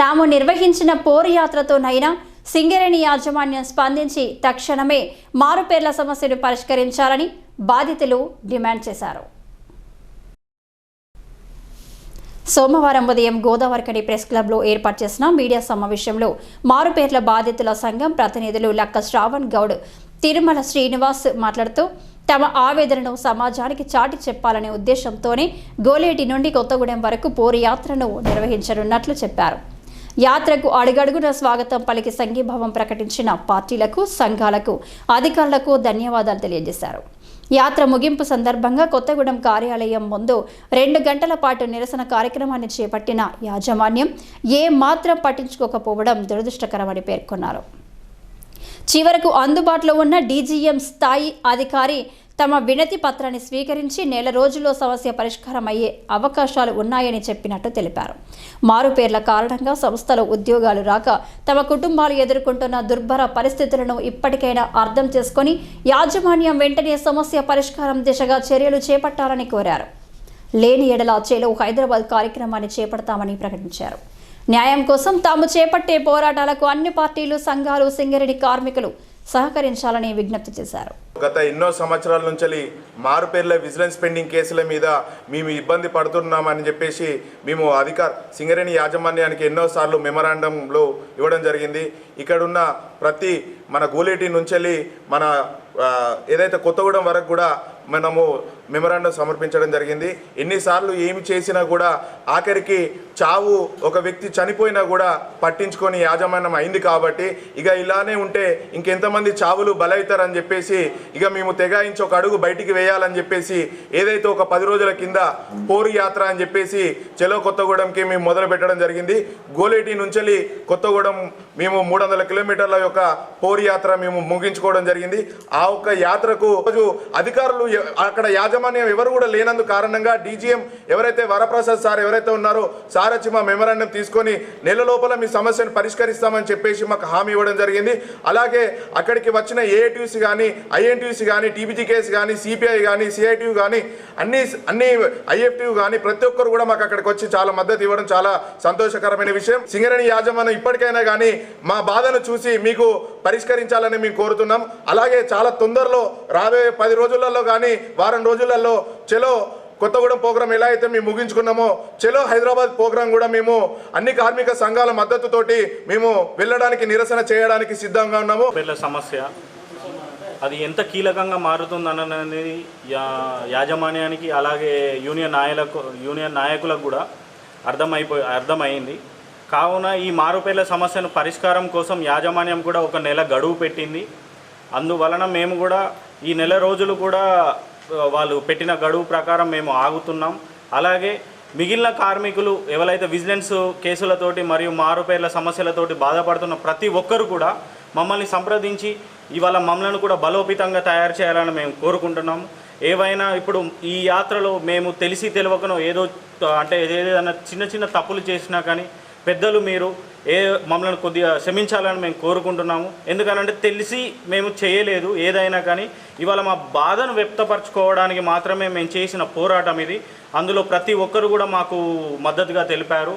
తాము నిర్వహించిన పోరు యాత్రతోనైనా సింగరేణి యాజమాన్యం స్పందించి తక్షణమే మారుపేర్ల సమస్యను పరిష్కరించాలని బాధితులు డిమాండ్ చేశారు. సోమవారం ఉదయం గోదావరికని ప్రెస్ క్లబ్లో ఏర్పాటు చేసిన మీడియా సమావేశంలో మారుపేర్ల బాధితుల సంఘం ప్రతినిధులు లక్క శ్రావణ్ గౌడ్ తిరుమల శ్రీనివాస్ మాట్లాడుతూ తమ ఆవేదనను సమాజానికి చాటి చెప్పాలనే ఉద్దేశంతోనే గోలేటి నుండి కొత్తగూడెం వరకు పోరు యాత్రను నిర్వహించనున్నట్లు చెప్పారు. యాత్రకు అడుగడుగున స్వాగతం పలికి సంఘీభావం ప్రకటించిన పార్టీలకు సంఘాలకు అధికారులకు ధన్యవాదాలు తెలియజేశారు. యాత్ర ముగింపు సందర్భంగా కొత్తగూడెం కార్యాలయం ముందు రెండు గంటల పాటు నిరసన కార్యక్రమాన్ని చేపట్టిన యాజమాన్యం ఏ మాత్రం పట్టించుకోకపోవడం దురదృష్టకరమని పేర్కొన్నారు. చివరకు అందుబాటులో ఉన్న డీజీఎం స్థాయి అధికారి తమ వినతి పత్రాన్ని స్వీకరించి నెల రోజుల్లో సమస్య పరిష్కారం అయ్యే అవకాశాలు ఉన్నాయని చెప్పినట్టు తెలిపారు. మారుపేర్ల కారణంగా సంస్థలో ఉద్యోగాలు రాక తమ కుటుంబాలు ఎదుర్కొంటున్న దుర్భర పరిస్థితులను ఇప్పటికైనా అర్థం చేసుకొని యాజమాన్యం వెంటనే సమస్య పరిష్కారం దిశగా చర్యలు చేపట్టాలని కోరారు. లేని ఎడల చేలో హైదరాబాద్ కార్యక్రమాన్ని చేపడతామని ప్రకటించారు. న్యాయం కోసం తాము చేపట్టే పోరాటాలకు అన్ని పార్టీలు సంఘాలు సింగరేణి కార్మికులు సహకరించాలని విజ్ఞప్తి చేశారు. గత ఎన్నో సంవత్సరాల నుంచి మారుపేర్ల విజిలెన్స్ పెండింగ్ కేసుల మీద మేము ఇబ్బంది పడుతున్నామని చెప్పేసి మేము అధికార సింగరేణి యాజమాన్యానికి ఎన్నోసార్లు మెమరాండంలో ఇవ్వడం జరిగింది. ఇక్కడున్న ప్రతి మన గూలేటి నుంచి మన ఏదైతే కొత్తగూడెం వరకు కూడా మనము మెమరాండం సమర్పించడం జరిగింది. ఎన్నిసార్లు ఏమి చేసినా కూడా ఆఖరికి చావు ఒక వ్యక్తి చనిపోయినా కూడా పట్టించుకొని యాజమాన్యం అయింది కాబట్టి ఇక ఇలానే ఉంటే ఇంకెంతమంది చావులు బలవుతారని చెప్పేసి ఇక మేము తెగాయించి ఒక అడుగు బయటికి వేయాలని చెప్పేసి ఏదైతే ఒక పది రోజుల కింద పోరు యాత్ర అని చెప్పేసి చెలో కొత్తగూడెంకి మేము మొదలు పెట్టడం జరిగింది. గోలేటి నుంచి కొత్తగూడెం మేము మూడు వందల కిలోమీటర్ల యొక్క పోరు యాత్ర మేము ముగించుకోవడం జరిగింది. ఆ ఒక్క యాత్రకు రోజు అధికారులు అక్కడ యాజ యాజమాన్యం ఎవరు కూడా లేనందు కారణంగా డీజీఎం ఎవరైతే వరప్రసాద్ సార్ ఎవరైతే ఉన్నారో సార్ వచ్చి మా మెమరాండం తీసుకొని నెల లోపల మీ సమస్యను పరిష్కరిస్తామని చెప్పేసి మాకు హామీ ఇవ్వడం జరిగింది. అలాగే అక్కడికి వచ్చిన ఏఐటీయూసీ కానీ ఐఎన్టీయూసీ కానీ టీబీజీకేఎస్ కానీ సిపిఐ కానీ సిఐటియు కానీ అన్ని అన్ని ఐఎఫ్టీ కానీ ప్రతి ఒక్కరు కూడా మాకు అక్కడికి వచ్చి చాలా మద్దతు ఇవ్వడం చాలా సంతోషకరమైన విషయం. సింగరేణి యాజమాన్యం ఇప్పటికైనా కానీ మా బాధను చూసి మీకు పరిష్కరించాలని మేము కోరుతున్నాం. అలాగే చాలా తొందరలో రాబోయే పది రోజులలో కానీ వారం రోజులలో చెలో కొత్తగూడెం ప్రోగ్రాం ఎలా అయితే మేము ముగించుకున్నామో చెలో హైదరాబాద్ ప్రోగ్రాం కూడా మేము అన్ని కార్మిక సంఘాల మద్దతుతోటి మేము వెళ్ళడానికి నిరసన చేయడానికి సిద్ధంగా ఉన్నాము. పేర్ల సమస్య. అది ఎంత కీలకంగా మారుతుందనేది యాజమాన్యానికి అలాగే యూనియన్ నాయకులకు యూనియన్ నాయకులకు కూడా అర్థమైపోయి అర్థమైంది. కావున ఈ మారుపేర్ల సమస్యను పరిష్కారం కోసం యాజమాన్యం కూడా ఒక నెల గడువు పెట్టింది. అందువలన మేము కూడా ఈ నెల రోజులు కూడా వాళ్ళు పెట్టిన గడువు ప్రకారం మేము ఆగుతున్నాం. అలాగే మిగిలిన కార్మికులు ఎవరైతే విజిలెన్స్ కేసులతోటి మరియు మారుపేర్ల సమస్యలతోటి బాధపడుతున్న ప్రతి ఒక్కరు కూడా మమ్మల్ని సంప్రదించి ఇవాళ మమ్మల్ని కూడా బలోపేతంగా తయారు చేయాలని మేము కోరుకుంటున్నాము ఏవైనా ఇప్పుడు ఈ యాత్రలో మేము తెలిసి తెలియకనో ఏదో అంటే ఏదైనా చిన్న చిన్న తప్పులు చేసినా కానీ పెద్దలు మీరు ఏ మమ్మల్ని కొద్దిగా క్షమించాలని మేము కోరుకుంటున్నాము. ఎందుకనంటే తెలిసి మేము చేయలేదు ఏదైనా కానీ. ఇవాళ మా బాధను వ్యక్తపరచుకోవడానికి మాత్రమే మేము చేసిన పోరాటం ఇది. అందులో ప్రతి ఒక్కరు కూడా మాకు మద్దతుగా తెలిపారు.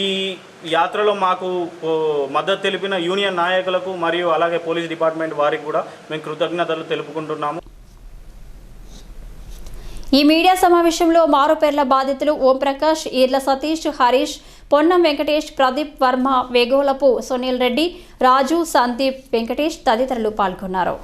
ఈ యాత్రలో మాకు మద్దతు తెలిపిన యూనియన్ నాయకులకు మరియు అలాగే పోలీస్ డిపార్ట్మెంట్ వారికి కూడా మేము కృతజ్ఞతలు తెలుపుకుంటున్నాము. ఈ మీడియా సమావేశంలో మారుపేర్ల బాధితులు ఓంప్రకాష్ ఈర్ల సతీష్ హరీష్ పొన్నం వెంకటేష్ ప్రదీప్ వర్మ వేగోలపు సునీల్ రెడ్డి రాజు సందీప్ వెంకటేష్ తదితరులు పాల్గొన్నారు.